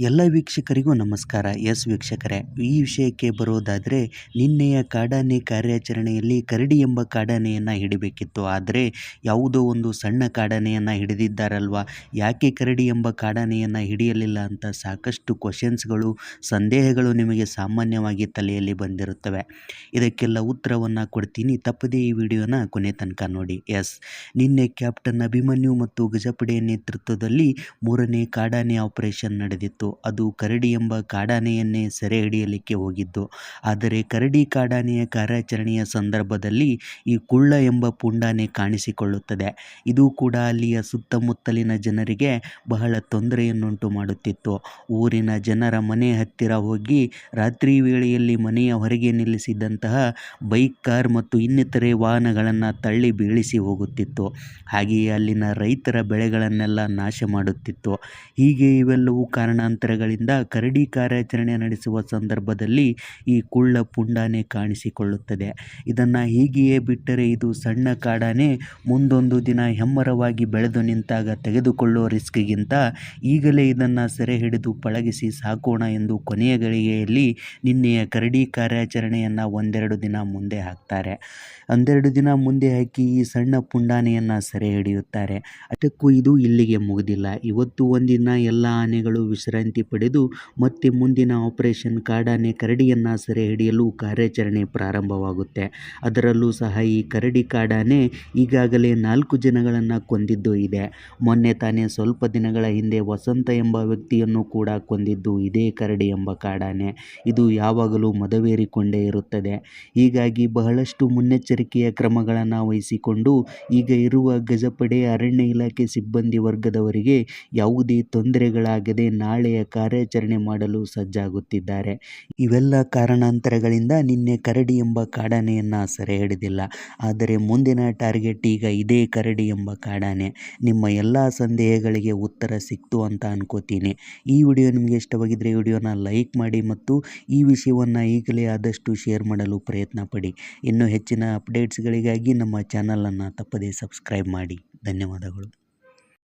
ಎಲ್ಲ ವೀಕ್ಷಕರಿಗೂ ನಮಸ್ಕಾರ. ಎಸ್ ವೀಕ್ಷಕರೇ, ಈ ವಿಷಯಕ್ಕೆ ಬರೋದಾದರೆ, ನಿನ್ನೆಯ ಕಾಡಾನೆ ಕಾರ್ಯಾಚರಣೆಯಲ್ಲಿ ಕರಡಿ ಎಂಬ ಕಾಡಾನೆಯನ್ನು ಹಿಡಿಬೇಕಿತ್ತು. ಆದರೆ, ಯಾವುದೋ ಒಂದು ಸಣ್ಣ ಕಾಡಾನೆಯನ್ನು ಹಿಡಿದಿದ್ದಾರಲ್ವ? ಯಾಕೆ ಕರಡಿ ಎಂಬ ಕಾಡಾನೆಯನ್ನು ಹಿಡಿಯಲಿಲ್ಲ ಅಂತ ಸಾಕಷ್ಟು ಕ್ವಶನ್ಸ್ಗಳು ಸಂದೇಹಗಳು ನಿಮಗೆ ಸಾಮಾನ್ಯವಾಗಿ ತಲೆಯಲ್ಲಿ ಬಂದಿರುತ್ತವೆ. ಇದಕ್ಕೆಲ್ಲ ಉತ್ತರವನ್ನು ಕೊಡ್ತೀನಿ. ತಪ್ಪದೇ ಈ ವಿಡಿಯೋನ ಕೊನೆ ತನಕ ನೋಡಿ. ಎಸ್, ನಿನ್ನೆ ಕ್ಯಾಪ್ಟನ್ ಅಭಿಮನ್ಯು ಮತ್ತು ಗಜಪಡೆಯ ನೇತೃತ್ವದಲ್ಲಿ ಮೂರನೇ ಕಾಡಾನೆ ಆಪರೇಷನ್ ನಡೆದಿತ್ತು. ಅದು ಕರಡಿ ಎಂಬ ಕಾಡಾನೆಯನ್ನೇ ಸೆರೆ ಹಿಡಿಯಲಿಕ್ಕೆ ಹೋಗಿದ್ದು ಆದರೆ ಕರಡಿ ಕಾಡಾನೆಯ ಕಾರ್ಯಾಚರಣೆಯ ಸಂದರ್ಭದಲ್ಲಿ ಈ ಕುಳ್ಳ ಎಂಬ ಪುಂಡಾನೆ ಕಾಣಿಸಿಕೊಳ್ಳುತ್ತದೆ. ಇದು ಕೂಡ ಅಲ್ಲಿಯ ಸುತ್ತಮುತ್ತಲಿನ ಜನರಿಗೆ ಬಹಳ ತೊಂದರೆಯನ್ನುಂಟು ಮಾಡುತ್ತಿತ್ತು. ಊರಿನ ಜನರ ಮನೆ ಹತ್ತಿರ ಹೋಗಿ ರಾತ್ರಿ ವೇಳೆಯಲ್ಲಿ ಮನೆಯ ಹೊರಗೆ ನಿಲ್ಲಿಸಿದಂತಹ ಬೈಕ್, ಕಾರ್ ಮತ್ತು ಇನ್ನಿತರೆ ವಾಹನಗಳನ್ನು ತಳ್ಳಿ ಬೀಳಿಸಿ ಹೋಗುತ್ತಿತ್ತು. ಹಾಗೆಯೇ ಅಲ್ಲಿನ ರೈತರ ಬೆಳೆಗಳನ್ನೆಲ್ಲ ನಾಶ ಮಾಡುತ್ತಿತ್ತು. ಹೀಗೆ ಇವೆಲ್ಲವೂ ಕಾರಣಾಂತರಗಳಿಂದ ಕರಡಿ ಕಾರ್ಯಾಚರಣೆ ನಡೆಸುವ ಸಂದರ್ಭದಲ್ಲಿ ಈ ಕುಳ್ಳ ಪುಂಡಾನೆ ಕಾಣಿಸಿಕೊಳ್ಳುತ್ತದೆ. ಇದನ್ನು ಹೀಗೆಯೇ ಬಿಟ್ಟರೆ ಇದು ಸಣ್ಣ ಕಾಡಾನೆ ಮುಂದೊಂದು ದಿನ ಹೆಮ್ಮರವಾಗಿ ಬೆಳೆದು ನಿಂತಾಗ ತೆಗೆದುಕೊಳ್ಳುವ ರಿಸ್ಕ್ಗಿಂತ ಈಗಲೇ ಇದನ್ನು ಸೆರೆ ಹಿಡಿದು ಪಳಗಿಸಿ ಸಾಕೋಣ ಎಂದು ಕೊನೆಯ ಗಳಿಗೆಯಲ್ಲಿ ನಿನ್ನೆಯ ಕರಡಿ ಕಾರ್ಯಾಚರಣೆಯನ್ನು ಒಂದೆರಡು ದಿನ ಮುಂದೆ ಹಾಕ್ತಾರೆ. ಒಂದೆರಡು ದಿನ ಮುಂದೆ ಹಾಕಿ ಈ ಸಣ್ಣ ಪುಂಡಾನೆಯನ್ನು ಸೆರೆ ಹಿಡಿಯುತ್ತಾರೆ. ಅದಕ್ಕೂ ಇದು ಇಲ್ಲಿಗೆ ಮುಗಿದಿಲ್ಲ. ಇವತ್ತು ಒಂದಿನ ಎಲ್ಲ ಆನೆಗಳು ವಿಶ್ರಾಂತಿ ಪಡೆದು ಮತ್ತೆ ಮುಂದಿನ ಆಪರೇಷನ್ ಕಾಡಾನೆ ಕರಡಿಯನ್ನು ಸೆರೆ ಹಿಡಿಯಲು ಕಾರ್ಯಾಚರಣೆ ಪ್ರಾರಂಭವಾಗುತ್ತೆ. ಅದರಲ್ಲೂ ಸಹ ಈ ಕರಡಿ ಕಾಡಾನೆ ಈಗಾಗಲೇ ನಾಲ್ಕು ಜನಗಳನ್ನು ಕೊಂದಿದ್ದು ಇದೆ. ಮೊನ್ನೆ ತಾನೇ ಸ್ವಲ್ಪ ದಿನಗಳ ಹಿಂದೆ ವಸಂತ ಎಂಬ ವ್ಯಕ್ತಿಯನ್ನು ಕೂಡ ಕೊಂದಿದ್ದು ಇದೇ ಕರಡಿ ಎಂಬ ಕಾಡಾನೆ. ಇದು ಯಾವಾಗಲೂ ಮದವೇರಿಕೊಂಡೇ ಇರುತ್ತದೆ. ಹೀಗಾಗಿ ಬಹಳಷ್ಟು ಮುನ್ನೆಚ್ಚರಿಕೆಯ ಕ್ರಮಗಳನ್ನು ವಹಿಸಿಕೊಂಡು ಈಗ ಇರುವ ಗಜಪಡೆ ಅರಣ್ಯ ಇಲಾಖೆ ಸಿಬ್ಬಂದಿ ವರ್ಗದವರಿಗೆ ಯಾವುದೇ ತೊಂದರೆಗಳಾಗದೆ ನಾಳೆಯ ಕಾರ್ಯಾಚರಣೆ ಮಾಡಲು ಸಜ್ಜಾಗುತ್ತಿದ್ದಾರೆ. ಇವೆಲ್ಲ ಕಾರಣಾಂತರಗಳಿಂದ ನಿನ್ನೆ ಕರಡಿ ಎಂಬ ಕಾಡಾನೆಯನ್ನು ಸೆರೆ ಹಿಡಿದಿಲ್ಲ ಆದರೆ ಮುಂದಿನ ಟಾರ್ಗೆಟ್ ಈಗ ಇದೇ ಕರಡಿ ಎಂಬ ಕಾಡಾನೆ. ನಿಮ್ಮ ಎಲ್ಲ ಸಂದೇಹಗಳಿಗೆ ಉತ್ತರ ಸಿಕ್ತು ಅಂತ ಅನ್ಕೋತೀನಿ. ಈ ವಿಡಿಯೋ ನಿಮಗೆ ಇಷ್ಟವಾಗಿದ್ದರೆ ವಿಡಿಯೋನ ಲೈಕ್ ಮಾಡಿ ಮತ್ತು ಈ ವಿಷಯವನ್ನು ಈಗಲೇ ಆದಷ್ಟು ಶೇರ್ ಮಾಡಲು ಪ್ರಯತ್ನ ಪಡಿ. ಇನ್ನೂ ಹೆಚ್ಚಿನ ಅಪ್ಡೇಟ್ಸ್ಗಳಿಗಾಗಿ ನಮ್ಮ ಚಾನಲನ್ನು ತಪ್ಪದೇ ಸಬ್ಸ್ಕ್ರೈಬ್ ಮಾಡಿ. ಧನ್ಯವಾದಗಳು.